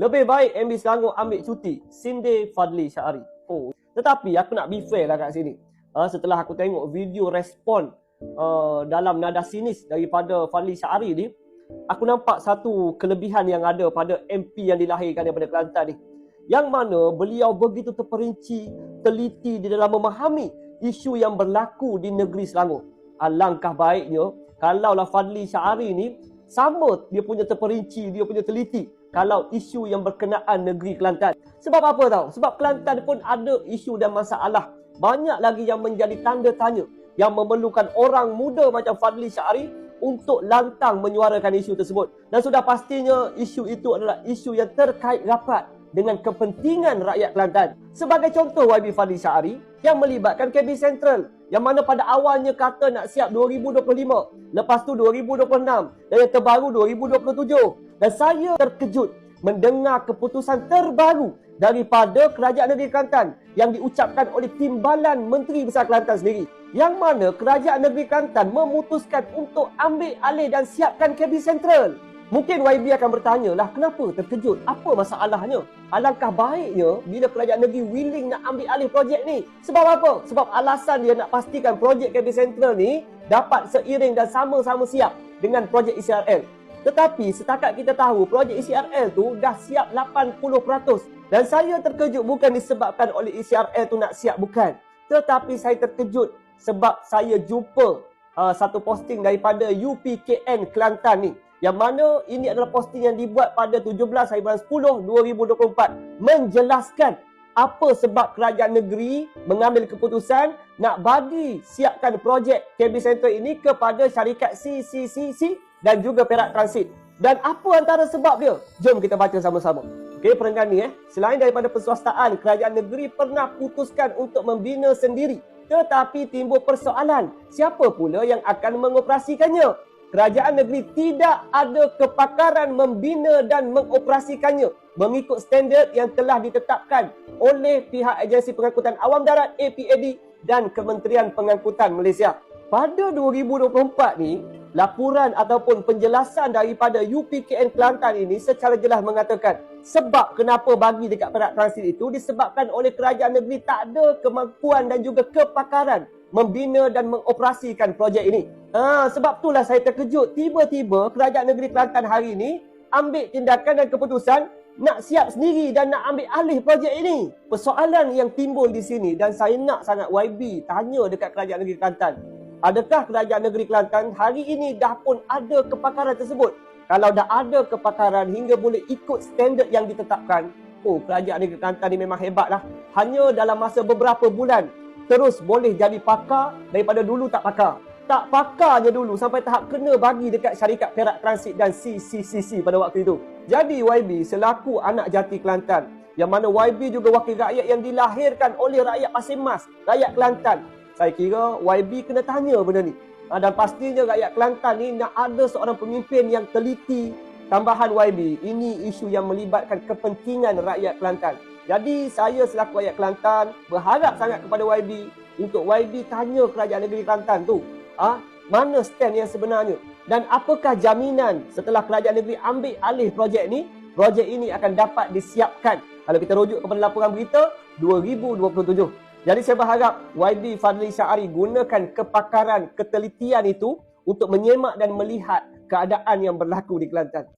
Lebih baik MB Selangor ambil cuti. Sinde Fadli Syari. Oh, tetapi aku nak be fair lah kat sini. Uh, setelah aku tengok video respon uh, dalam nada sinis daripada Fadli Syari ni, aku nampak satu kelebihan yang ada pada MP yang dilahirkan daripada Kelantan ni. Yang mana beliau begitu terperinci, teliti di dalam memahami isu yang berlaku di negeri Selangor. Alangkah baiknya kalaulah Fadli Syari ni sama dia punya terperinci, dia punya teliti kalau isu yang berkenaan negeri Kelantan. Sebab apa tahu? Sebab Kelantan pun ada isu dan masalah. Banyak lagi yang menjadi tanda tanya yang memerlukan orang muda macam Fadli Syari untuk lantang menyuarakan isu tersebut. Dan sudah pastinya isu itu adalah isu yang terkait rapat dengan kepentingan rakyat Kelantan. Sebagai contoh YB Fadli Syari yang melibatkan KB Central yang mana pada awalnya kata nak siap 2025, lepas tu 2026 dan yang terbaru 2027. Dan saya terkejut mendengar keputusan terbaru daripada Kerajaan Negeri Kelantan yang diucapkan oleh Timbalan Menteri Besar Kelantan sendiri. Yang mana Kerajaan Negeri Kelantan memutuskan untuk ambil alih dan siapkan KB Central. Mungkin YB akan bertanya lah kenapa terkejut? Apa masalahnya? Alangkah baiknya bila kerajaan negeri willing nak ambil alih projek ni. Sebab apa? Sebab alasan dia nak pastikan projek KB Central ni dapat seiring dan sama-sama siap dengan projek ECRL. Tetapi setakat kita tahu projek ECRL tu dah siap 80%. Dan saya terkejut bukan disebabkan oleh ECRL tu nak siap bukan. Tetapi saya terkejut sebab saya jumpa uh, satu posting daripada UPKN Kelantan ni yang mana ini adalah posting yang dibuat pada 17 hari bulan 10 2024 menjelaskan apa sebab kerajaan negeri mengambil keputusan nak bagi siapkan projek KB Center ini kepada syarikat CCCC dan juga Perak Transit. Dan apa antara sebab dia? Jom kita baca sama-sama. Okey, perenggan ni eh. Selain daripada perswastaan, kerajaan negeri pernah putuskan untuk membina sendiri. Tetapi timbul persoalan, siapa pula yang akan mengoperasikannya? Kerajaan negeri tidak ada kepakaran membina dan mengoperasikannya mengikut standard yang telah ditetapkan oleh pihak agensi pengangkutan awam darat APAD dan Kementerian Pengangkutan Malaysia. Pada 2024 ni, laporan ataupun penjelasan daripada UPKN Kelantan ini secara jelas mengatakan sebab kenapa bagi dekat Perak Transit itu disebabkan oleh kerajaan negeri tak ada kemampuan dan juga kepakaran membina dan mengoperasikan projek ini. Ha, sebab itulah saya terkejut tiba-tiba kerajaan negeri Kelantan hari ini ambil tindakan dan keputusan nak siap sendiri dan nak ambil alih projek ini. Persoalan yang timbul di sini dan saya nak sangat YB tanya dekat kerajaan negeri Kelantan. Adakah kerajaan negeri Kelantan hari ini dah pun ada kepakaran tersebut? Kalau dah ada kepakaran hingga boleh ikut standard yang ditetapkan, oh kerajaan negeri Kelantan ini memang hebatlah. Hanya dalam masa beberapa bulan terus boleh jadi pakar daripada dulu tak pakar. Tak pakarnya dulu sampai tahap kena bagi dekat syarikat Perak Transit dan CCCC pada waktu itu. Jadi YB selaku anak jati Kelantan yang mana YB juga wakil rakyat yang dilahirkan oleh rakyat Pasir Mas, rakyat Kelantan. Saya kira YB kena tanya benda ni. Ha, dan pastinya rakyat Kelantan ni nak ada seorang pemimpin yang teliti. Tambahan YB, ini isu yang melibatkan kepentingan rakyat Kelantan. Jadi saya selaku rakyat Kelantan berharap sangat kepada YB untuk YB tanya kerajaan negeri Kelantan tu, ah ha, mana stand yang sebenarnya dan apakah jaminan setelah kerajaan negeri ambil alih projek ni, projek ini akan dapat disiapkan. Kalau kita rujuk kepada laporan berita 2027. Jadi saya berharap YB Fadli Syari gunakan kepakaran, ketelitian itu untuk menyemak dan melihat keadaan yang berlaku di Kelantan.